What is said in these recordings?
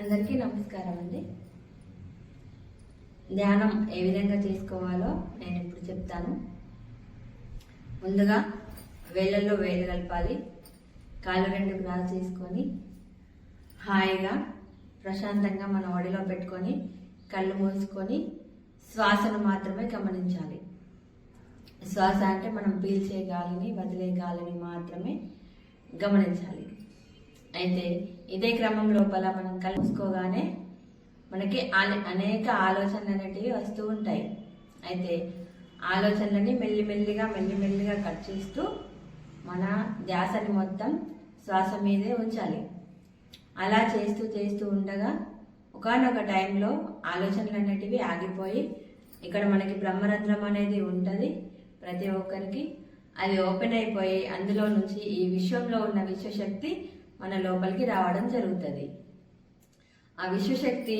అందరికీ నమస్కారం అండి. ధ్యానం ఏ విధంగా చేసుకోవాలో నేను ఇప్పుడు చెప్తాను. ముందుగా వేళ్ళల్లో వేలు కలపాలి. కాళ్ళు రెండు క్రాస్ చేసుకొని హాయిగా ప్రశాంతంగా మన ఒడిలో పెట్టుకొని కళ్ళు మూసుకొని శ్వాసను మాత్రమే గమనించాలి. శ్వాస అంటే మనం పీల్చే గాలిని వదిలే గాలిని మాత్రమే గమనించాలి. అయితే ఇదే క్రమం లోపల మనం కలుసుకోగానే మనకి అనేక ఆలోచనలు అనేటివి వస్తూ ఉంటాయి. అయితే ఆలోచనలని మెల్లిమెల్లిగా మెల్లిమెల్లిగా కట్ చేస్తూ మన ధ్యాసని మొత్తం శ్వాస మీదే ఉంచాలి. అలా చేస్తూ చేస్తూ ఉండగా ఒకనొక టైంలో ఆలోచనలు అనేటివి ఆగిపోయి ఇక్కడ మనకి బ్రహ్మరంధ్రం అనేది ఉంటుంది. ప్రతి ఒక్కరికి అది ఓపెన్ అయిపోయి అందులో నుంచి ఈ విశ్వంలో ఉన్న విశ్వశక్తి మన లోపలికి రావడం జరుగుతుంది. ఆ విశ్వశక్తి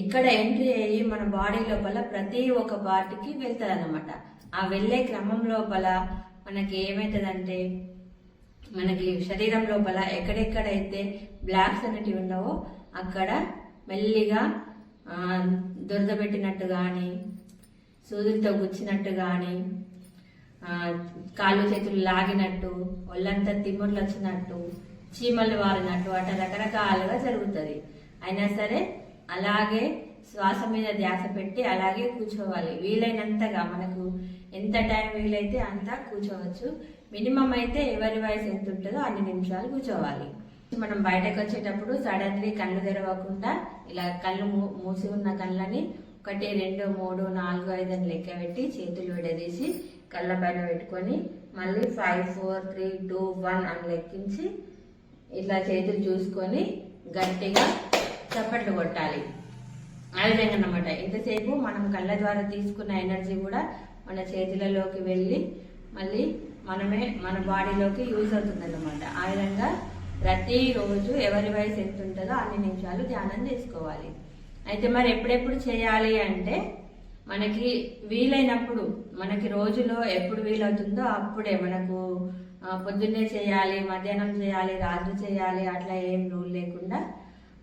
ఇక్కడ ఎంట్రీ అయ్యి మన బాడీ లోపల ప్రతి ఒక్క పార్టీకి వెళ్తుంది అనమాట ఆ వెళ్ళే క్రమం లోపల మనకి ఏమవుతుందంటే మనకి శరీరం లోపల ఎక్కడెక్కడైతే బ్లాక్స్ అనేటివి ఉండవో అక్కడ మెల్లిగా ఆ, దురద పెట్టినట్టు కానీ సూదులతో గుచ్చినట్టు కానీ కాళ్ళు చేతులు లాగినట్టు ఒళ్ళంతా తిమ్ముర్లు వచ్చినట్టు చీమలు వారినట్టు అట్లా రకరకాలుగా జరుగుతుంది. అయినా సరే అలాగే శ్వాస మీద ధ్యాస పెట్టి అలాగే కూర్చోవాలి. వీలైనంతగా మనకు ఎంత టైం వీలైతే అంత కూర్చోవచ్చు. మినిమం అయితే ఎవరి వయసు ఎంత ఉంటుందో అన్ని నిమిషాలు కూర్చోవాలి. మనం బయటకు వచ్చేటప్పుడు సడన్లీ కళ్ళు తెరవకుండా ఇలా కళ్ళు మూ- మూసి ఉన్న కళ్ళని ఒకటి రెండు మూడు నాలుగు ఐదు అని లెక్క పెట్టి చేతులు విడదీసి కళ్ళ పైన పెట్టుకొని మళ్ళీ five four three two one అని లెక్కించి ఇట్లా చేతులు చూసుకొని గట్టిగా చప్పట్లు కొట్టాలి. ఆ విధంగా అన్నమాట. ఇంతసేపు మనం కళ్ళ ద్వారా తీసుకున్న ఎనర్జీ కూడా మన చేతులలోకి వెళ్ళి మళ్ళీ మనమే మన బాడీలోకి యూజ్ అవుతుంది అనమాట ఆ విధంగా ప్రతిరోజు ఎవరి వయసు ఎంత ఉంటుందో అన్ని నిమిషాలు ధ్యానం చేసుకోవాలి. అయితే మరి ఎప్పుడెప్పుడు చేయాలి అంటే మనకి వీలైనప్పుడు మనకి రోజులో ఎప్పుడు వీలవుతుందో అప్పుడే మనకు పొద్దున్నే చేయాలి మధ్యాహ్నం చేయాలి రాత్రి చేయాలి అట్లా ఏం రూల్ లేకుండా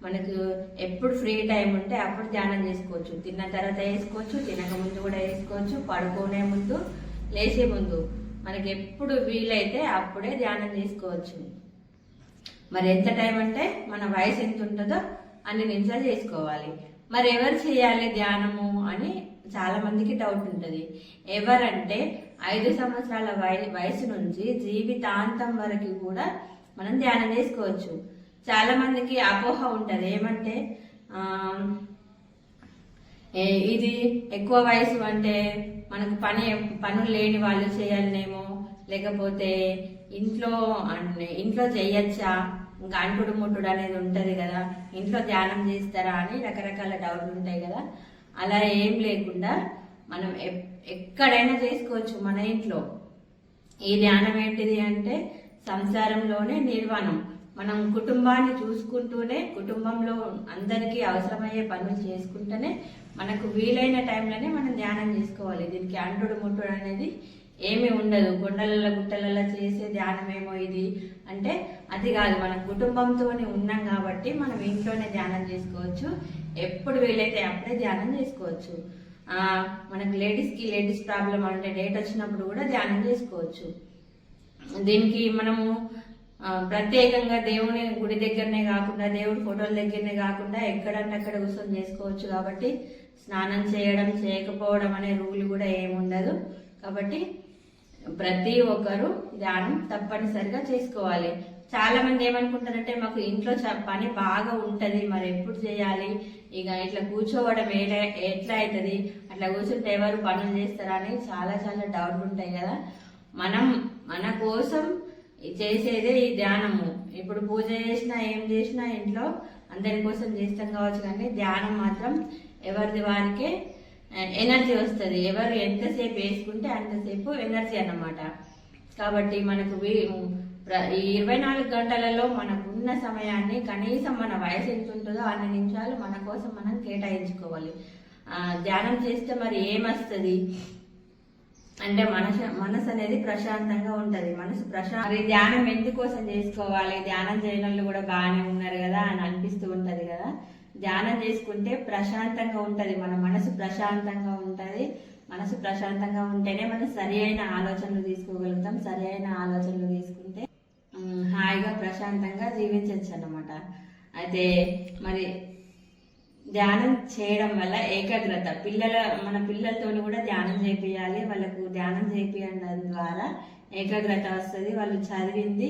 మనకు ఎప్పుడు ఫ్రీ టైం ఉంటే అప్పుడు ధ్యానం చేసుకోవచ్చు. తిన్న తర్వాత వేసుకోవచ్చు తినక ముందు కూడా వేసుకోవచ్చు పడుకునే ముందు లేచే ముందు. మనకి ఎప్పుడు వీలైతే అప్పుడే ధ్యానం చేసుకోవచ్చు. మరి ఎంత టైం అంటే మన వయసు ఎంత ఉంటుందో అన్ని నిమిషాలు చేసుకోవాలి. మరి ఎవరు చేయాలి ధ్యానము అని చాలా మందికి డౌట్ ఉంటుంది. ఎవరంటే ఐదు సంవత్సరాల వయసు నుంచి జీవితాంతం వరకు కూడా మనం ధ్యానం చేసుకోవచ్చు. చాలా మందికి అపోహ ఉంటుంది. ఏమంటే ఇది ఎక్కువ వయసు అంటే మనకు పని పనులు లేని వాళ్ళు చేయాలనేమో లేకపోతే ఇంట్లో అంటే ఇంట్లో చేయొచ్చా? ఇంకా అంటుడు ముట్టుడు అనేది ఉంటుంది కదా. ఇంట్లో ధ్యానం చేస్తారా అని రకరకాల డౌట్లు ఉంటాయి కదా. అలా ఏం లేకుండా మనం ఎక్కడైనా చేసుకోవచ్చు మన ఇంట్లో. ఈ ధ్యానం ఏంటిది అంటే సంసారంలోనే నిర్వాణం మనం కుటుంబాన్ని చూసుకుంటూనే కుటుంబంలో అందరికీ అవసరమయ్యే పనులు చేసుకుంటూనే మనకు వీలైన టైంలోనే మనం ధ్యానం చేసుకోవాలి. దీనికి అంటుడు ముట్టుడు అనేది ఏమీ ఉండదు. కొండలలో గుట్టలలో చేసే ధ్యానం ఏమో ఇది. అంటే అది కాదు. మన కుటుంబంతోనే ఉన్నాం కాబట్టి మనం ఇంట్లోనే ధ్యానం చేసుకోవచ్చు. ఎప్పుడు వీలైతే అప్పుడే ధ్యానం చేసుకోవచ్చు. మనకు లేడీస్కి లేడీస్ ప్రాబ్లం అంటే డేట్ వచ్చినప్పుడు కూడా ధ్యానం చేసుకోవచ్చు. దీనికి మనము ప్రత్యేకంగా దేవుని గుడి దగ్గరనే కాకుండా దేవుడి ఫోటోల దగ్గరనే కాకుండా ఎక్కడంటే అక్కడ కూర్చొని చేసుకోవచ్చు కాబట్టి స్నానం చేయడం చేయకపోవడం అనే రూల్ కూడా ఏముండదు. కాబట్టి ప్రతి ఒక్కరు ధ్యానం తప్పనిసరిగా చేసుకోవాలి. చాలా మంది ఏమనుకుంటారంటే మాకు ఇంట్లో చ- పని బాగా ఉంటది మరి ఎప్పుడు చేయాలి? ఇక ఇట్లా కూర్చోవడం ఏ ఎట్లా అవుతుంది అట్లా కూర్చుంటే ఎవరు పనులు చేస్తారా అని చాలా చాలా డౌట్ ఉంటాయి కదా. మనం మన కోసం చేసేదే ఈ ధ్యానము. ఇప్పుడు పూజ చేసినా ఏం చేసినా ఇంట్లో అందరి కోసం చేస్తాం కావచ్చు కానీ ధ్యానం మాత్రం ఎవరిది వారికే ఎనర్జీ వస్తుంది. ఎవరు ఎంతసేపు వేసుకుంటే అంతసేపు ఎనర్జీ అన్నమాట. కాబట్టి మనకు వీ- ఈ ఇరవై నాలుగు గంటలలో మనకున్న సమయాన్ని కనీసం మన వయసు ఎంత ఉంటుందో అన్ని నిమిషాలు మన కోసం మనం కేటాయించుకోవాలి. ధ్యానం చేస్తే మరి ఏమొస్తుంది? అంటే మనసు మనసు అనేది ప్రశాంతంగా ఉంటుంది. మనసు ప్రశాంత మరి ధ్యానం ఎందుకోసం చేసుకోవాలి? ధ్యానం చేయని వాళ్ళు కూడా బాగానే ఉన్నారు కదా అని అనిపిస్తూ ఉంటుంది కదా. ధ్యానం చేసుకుంటే ప్రశాంతంగా ఉంటుంది. మన మనసు ప్రశాంతంగా ఉంటుంది. మనసు ప్రశాంతంగా ఉంటేనే మనం సరి అయిన ఆలోచనలు తీసుకోగలుగుతాం. సరి అయిన ఆలోచనలు తీసుకుంటే హాయిగా ప్రశాంతంగా జీవించవచ్చు అన్నమాట అయితే మరి ధ్యానం చేయడం వల్ల ఏకాగ్రత పిల్లల మన పిల్లలతో కూడా ధ్యానం చేపియాలి వాళ్ళకు ధ్యానం చేపించడం ద్వారా ఏకాగ్రత వస్తుంది. వాళ్ళు చదివింది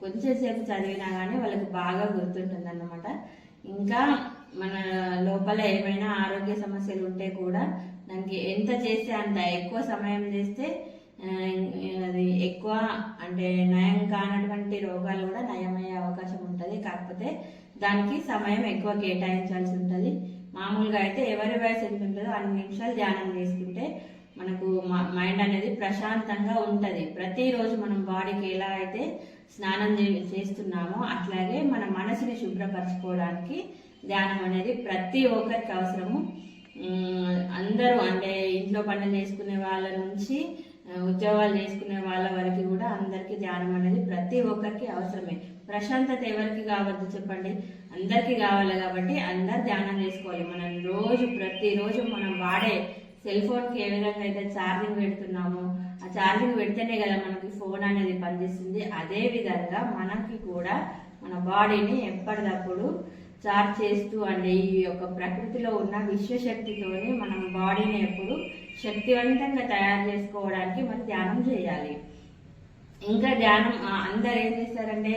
కొంచెం సేపు చదివినా కానీ వాళ్ళకు బాగా గుర్తుంటుంది అన్నమాట ఇంకా మన లోపల ఏమైనా ఆరోగ్య సమస్యలు ఉంటే కూడా దానికి ఎంత చేస్తే అంత ఎక్కువ సమయం చేస్తే అది ఎక్కువ అంటే నయం కానటువంటి రోగాలు కూడా నయమయ్యే అవకాశం ఉంటుంది. కాకపోతే దానికి సమయం ఎక్కువ కేటాయించాల్సి ఉంటుంది మామూలుగా అయితే ఎవరి వయసు ఎంత ఉంటుందో అన్ని నిమిషాలు ధ్యానం చేసుకుంటే మనకు మైండ్ అనేది ప్రశాంతంగా ఉంటుంది. ప్రతిరోజు మనం బాడీకి ఎలా అయితే స్నానం చేస్తున్నామో అట్లాగే మన మనసుని శుభ్రపరచుకోవడానికి ధ్యానం అనేది ప్రతి ఒక్కరికి అవసరము. అందరూ అంటే ఇంట్లో పనులు చేసుకునే వాళ్ళ నుంచి ఉద్యోగాలు చేసుకునే వాళ్ళ వరకు కూడా అందరికీ ధ్యానం అనేది ప్రతి ఒక్కరికి అవసరమే. ప్రశాంతత ఎవరికి కావద్దు చెప్పండి? అందరికీ కావాలి కాబట్టి అందరు ధ్యానం చేసుకోవాలి. మనం రోజు ప్రతిరోజు మనం వాడే సెల్ ఫోన్కి ఏ విధంగా అయితే ఛార్జింగ్ పెడుతున్నామో ఆ ఛార్జింగ్ పెడితేనే కదా మనకి ఫోన్ అనేది పనిచేస్తుంది. అదే విధంగా మనకి కూడా మన బాడీని ఎప్పటికప్పుడు చార్జ్ చేస్తూ అంటే ఈ యొక్క ప్రకృతిలో ఉన్న విశ్వశక్తితోని మనం బాడీని ఎప్పుడు శక్తివంతంగా తయారు చేసుకోవడానికి మనం ధ్యానం చేయాలి. ఇంకా ధ్యానం అందరు ఏం చేస్తారంటే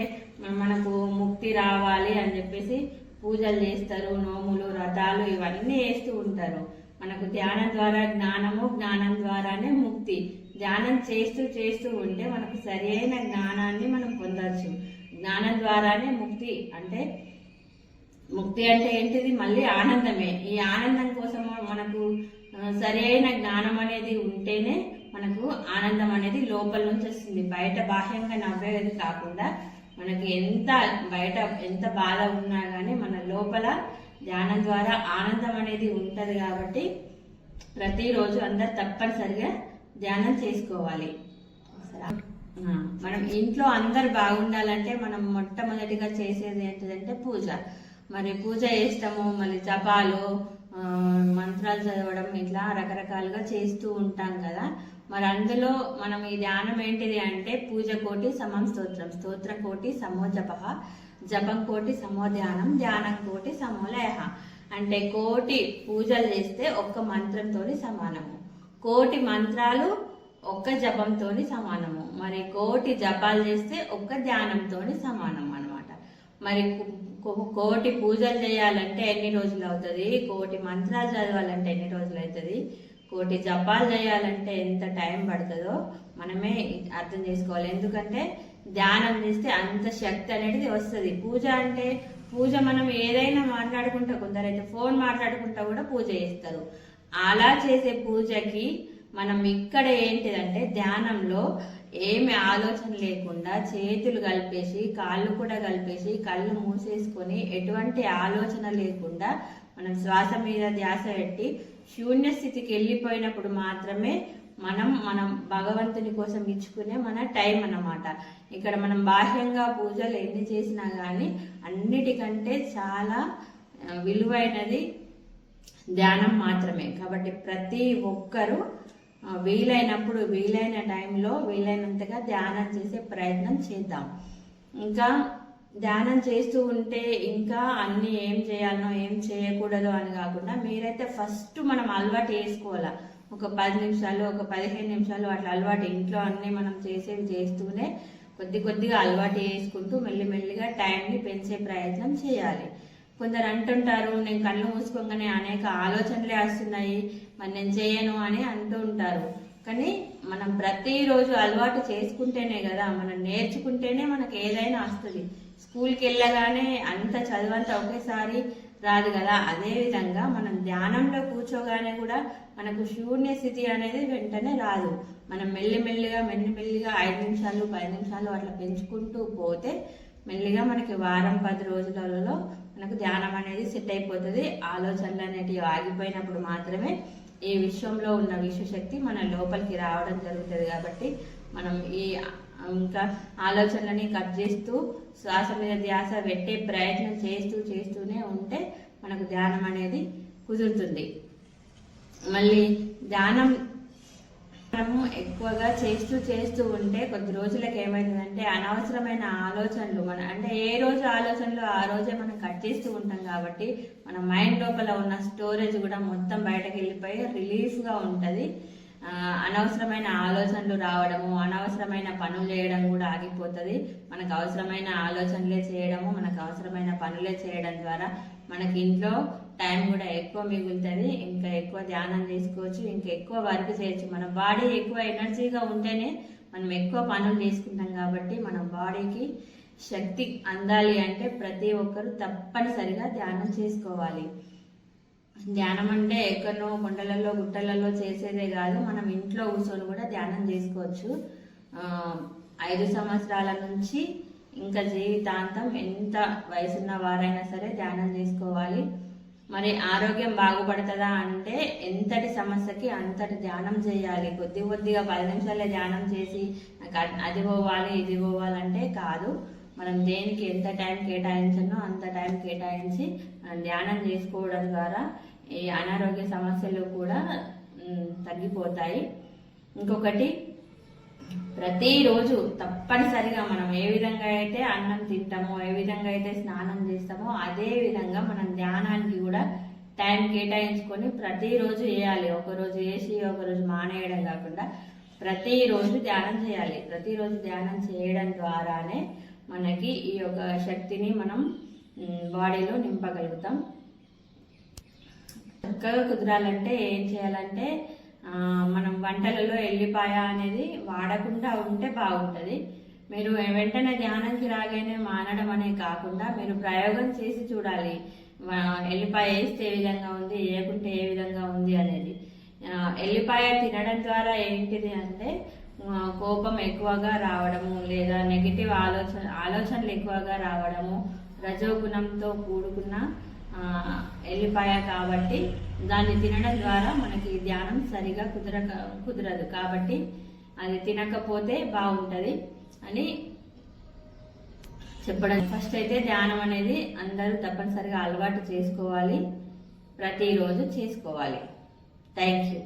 మనకు ముక్తి రావాలి అని చెప్పేసి పూజలు చేస్తారు నోములు వ్రతాలు ఇవన్నీ వేస్తూ ఉంటారు. మనకు ధ్యానం ద్వారా జ్ఞానము జ్ఞానం ద్వారానే ముక్తి. ధ్యానం చేస్తూ చేస్తూ ఉంటే మనకు సరి అయిన జ్ఞానాన్ని మనం పొందవచ్చు జ్ఞానం ద్వారానే ముక్తి అంటే ముక్తి అంటే ఏంటిది? మళ్ళీ ఆనందమే. ఈ ఆనందం కోసం మనకు సరైన జ్ఞానం అనేది ఉంటేనే మనకు ఆనందం అనేది లోపల నుంచి వస్తుంది. బయట బాహ్యంగా నవ్వేది కాకుండా మనకి ఎంత బయట ఎంత బాధ ఉన్నా కానీ మన లోపల ధ్యానం ద్వారా ఆనందం అనేది ఉంటుంది కాబట్టి ప్రతిరోజు అందరు తప్పనిసరిగా ధ్యానం చేసుకోవాలి. మనం ఇంట్లో అందరు బాగుండాలంటే మనం మొట్టమొదటిగా చేసేది ఏంటిదంటే పూజ. మరి పూజ చేస్తాము మళ్ళీ జపాలు మంత్రాలు చదవడం ఇట్లా రకరకాలుగా చేస్తూ ఉంటాం కదా. మరి అందులో మనం ఈ ధ్యానం ఏంటిది అంటే పూజ కోటి సమం స్తోత్రం. స్తోత్ర కోటి సమో జప జపం కోటి సమో ధ్యానం ధ్యానం కోటి సమో లయ. అంటే కోటి పూజలు చేస్తే ఒక్క మంత్రంతో సమానము. కోటి మంత్రాలు ఒక్క జపంతో సమానము. మరి కోటి జపాలు చేస్తే ఒక్క ధ్యానంతో సమానం అనమాట మరి కు- కోటి పూజలు చేయాలంటే ఎన్ని రోజులు అవుతుంది? కోటి మంత్రాలు చదవాలంటే ఎన్ని రోజులు అవుతుంది? కోటి జపాలు చేయాలంటే ఎంత టైం పడుతుందో మనమే అర్థం చేసుకోవాలి. ఎందుకంటే ధ్యానం చేస్తే అంత శక్తి అనేది వస్తుంది. పూజ అంటే పూజ మనం ఏదైనా మాట్లాడుకుంటా కొందరైతే ఫోన్ మాట్లాడుకుంటా కూడా పూజ చేస్తారు. అలా చేసే పూజకి మనం ఇక్కడ ఏంటిదంటే ధ్యానంలో ఏమి ఆలోచన లేకుండా చేతులు కలిపేసి కాళ్ళు కూడా కలిపేసి కళ్ళు మూసేసుకొని ఎటువంటి ఆలోచన లేకుండా మనం శ్వాస మీద ధ్యాస పెట్టి శూన్య స్థితికి వెళ్ళిపోయినప్పుడు మాత్రమే మనం మనం భగవంతుని కోసం ఇచ్చుకునే మన టైం అన్నమాట. ఇక్కడ మనం బాహ్యంగా పూజలు ఎన్ని చేసినా కానీ అన్నిటికంటే చాలా విలువైనది ధ్యానం మాత్రమే. కాబట్టి ప్రతి ఒక్కరూ వీలైనప్పుడు వీలైన టైంలో వీలైనంతగా ధ్యానం చేసే ప్రయత్నం చేద్దాం. ఇంకా ధ్యానం చేస్తూ ఉంటే ఇంకా అన్నీ ఏం చేయాలనో ఏం చేయకూడదో అని కాకుండా మీరైతే ఫస్ట్ మనం అలవాటు చేసుకోవాలా. ఒక పది నిమిషాలు ఒక పదిహేను నిమిషాలు అట్లా అలవాటు ఇంట్లో అన్నీ మనం చేసేవి చేస్తూనే కొద్ది కొద్దిగా అలవాటు చేసుకుంటూ మెల్లిమెల్లిగా టైంని పెంచే ప్రయత్నం చేయాలి. కొందరు అంటుంటారు నేను కళ్ళు మూసుకోగానే అనేక ఆలోచనలే వస్తున్నాయి. మరి నేను చేయను అని అంటూ ఉంటారు. కానీ మనం ప్రతిరోజు అలవాటు చేసుకుంటేనే కదా మనం నేర్చుకుంటేనే మనకి ఏదైనా వస్తుంది. స్కూల్కి వెళ్ళగానే అంత చదువంతా ఒకేసారి రాదు కదా. అదేవిధంగా మనం ధ్యానంలో కూర్చోగానే కూడా మనకు శూన్య స్థితి అనేది వెంటనే రాదు. మనం మెల్లిమెల్లిగా మెల్లిమెల్లిగా ఐదు నిమిషాలు పది నిమిషాలు అట్లా పెంచుకుంటూ పోతే మెల్లిగా మనకి వారం పది రోజులలో మనకు ధ్యానం అనేది సెట్ అయిపోతుంది. ఆలోచనలు అనేటివి ఆగిపోయినప్పుడు మాత్రమే ఈ విశ్వంలో ఉన్న విశ్వశక్తి మన లోపలికి రావడం జరుగుతుంది కాబట్టి మనం ఈ ఇంకా ఆలోచనలని కట్ చేస్తూ శ్వాస మీద ధ్యాస పెట్టే ప్రయత్నం చేస్తూ చేస్తూనే ఉంటే మనకు ధ్యానం అనేది కుదురుతుంది. మళ్ళీ ధ్యానం మనము ఎక్కువగా చేస్తూ చేస్తూ ఉంటే కొద్ది రోజులకు ఏమైందంటే అనవసరమైన ఆలోచనలు మన అంటే ఏ రోజు ఆలోచనలు ఆ రోజే మనం కట్ చేస్తూ ఉంటాం కాబట్టి మన మైండ్ లోపల ఉన్న స్టోరేజ్ కూడా మొత్తం బయటకు వెళ్ళిపోయి రిలీఫ్గా ఉంటుంది. అనవసరమైన ఆలోచనలు రావడము అనవసరమైన పనులు చేయడం కూడా ఆగిపోతుంది. మనకు అవసరమైన ఆలోచనలే చేయడము మనకు అవసరమైన పనులే చేయడం ద్వారా మనకి ఇంట్లో టైం కూడా ఎక్కువ మిగులుతుంది ఇంకా ఎక్కువ ధ్యానం చేసుకోవచ్చు ఇంకా ఎక్కువ వర్క్ చేయొచ్చు. మన బాడీ ఎక్కువ ఎనర్జీగా ఉంటేనే మనం ఎక్కువ పనులు చేసుకుంటాం కాబట్టి మన బాడీకి శక్తి అందాలి అంటే ప్రతి ఒక్కరు తప్పనిసరిగా ధ్యానం చేసుకోవాలి. ధ్యానం అంటే ఎక్కడో కొండలలో గుట్టలలో చేసేదే కాదు మనం ఇంట్లో కూర్చొని కూడా ధ్యానం చేసుకోవచ్చు. ఐదు సంవత్సరాల నుంచి ఇంకా జీవితాంతం ఎంత వయసున్న వారైనా సరే ధ్యానం చేసుకోవాలి. మరి ఆరోగ్యం బాగుపడుతుందా అంటే ఎంతటి సమస్యకి అంతటి ధ్యానం చేయాలి. కొద్ది కొద్దిగా పది నిమిషాలే ధ్యానం చేసి నాకు అది- పోవాలి ఇది పోవాలంటే కాదు. మనం దేనికి ఎంత టైం కేటాయించనో అంత టైం కేటాయించి మనం ధ్యానం చేసుకోవడం ద్వారా ఈ అనారోగ్య సమస్యలు కూడా తగ్గిపోతాయి. ఇంకొకటి ప్రతిరోజు తప్పనిసరిగా మనం ఏ విధంగా అయితే అన్నం తింటామో ఏ విధంగా అయితే స్నానం చేస్తామో అదే విధంగా మనం ధ్యానానికి కూడా టైం కేటాయించుకొని ప్రతిరోజు చేయాలి. ఒకరోజు వేసి ఒకరోజు మానేయడం కాకుండా ప్రతిరోజు ధ్యానం చేయాలి. ప్రతిరోజు ధ్యానం చేయడం ద్వారానే మనకి ఈ యొక్క శక్తిని మనం బాడీలో నింపగలుగుతాం. చక్కగా కుదరాలంటే ఏం చేయాలంటే మనం వంటలలో ఎల్లిపాయ అనేది వాడకుండా ఉంటే బాగుంటుంది. మీరు వెంటనే ధ్యానంకి రాగానే మానడం అనే కాకుండా మీరు ప్రయోగం చేసి చూడాలి. ఎల్లిపాయ వేస్తే ఏ విధంగా ఉంది వేయకుంటే ఏ విధంగా ఉంది అనేది. ఎల్లిపాయ తినడం ద్వారా ఏంటిది అంటే కోపం ఎక్కువగా రావడము లేదా నెగిటివ్ ఆలోచన ఆలోచనలు ఎక్కువగా రావడము రజోగుణంతో కూడుకున్న ఎల్లిపాయ కాబట్టి దాన్ని తినడం ద్వారా మనకి ధ్యానం సరిగా కుదరక కుదరదు కాబట్టి అది తినకపోతే బాగుంటుంది అని చెప్పడం. ఫస్ట్ అయితే ధ్యానం అనేది అందరూ తప్పనిసరిగా అలవాటు చేసుకోవాలి. ప్రతిరోజు చేసుకోవాలి. Thank you.